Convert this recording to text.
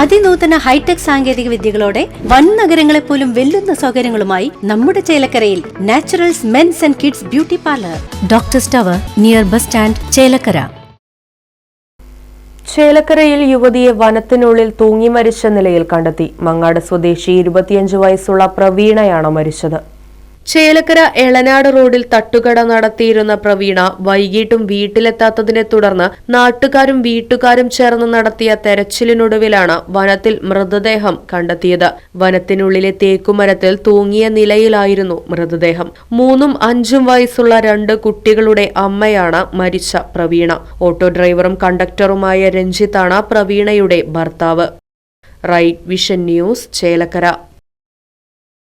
അതിനൂതന hi tech സാങ്കേതിക വിദ്യകളോടെ വൻ നഗരങ്ങളെ പോലും വെല്ലുന്ന സൗകര്യങ്ങളുമായി നമ്മുടെ ചേലക്കരയിൽ naturals men's and kids beauty parlour. Doctor tower near bus stand Chelakkara. ചേലക്കരയിൽ യുവതിയെ വനത്തിനുള്ളിൽ തൂങ്ങി മരിച്ച നിലയിൽ കണ്ടെത്തി. മങ്ങാട് സ്വദേശി ഇരുപത്തിയഞ്ച് വയസ്സുള്ള പ്രവീണയാണ് മരിച്ചത്. ചേലക്കര എളനാട് റോഡിൽ തട്ടുകട നടത്തിയിരുന്ന പ്രവീണ വൈകിട്ടും വീട്ടിലെത്താത്തതിനെ തുടർന്ന് നാട്ടുകാരും വീട്ടുകാരും ചേർന്ന് നടത്തിയ തെരച്ചിലിനൊടുവിലാണ് വനത്തിൽ മൃതദേഹം കണ്ടെത്തിയത്. വനത്തിനുള്ളിലെ തേക്കുമരത്തിൽ തൂങ്ങിയ നിലയിലായിരുന്നു മൃതദേഹം. മൂന്നും അഞ്ചും വയസ്സുള്ള രണ്ട് കുട്ടികളുടെ അമ്മയാണ് മരിച്ച പ്രവീണ. ഓട്ടോ ഡ്രൈവറും കണ്ടക്ടറുമായ രഞ്ജിത്താണ് പ്രവീണയുടെ ഭർത്താവ്. Right vision news Chelakkara.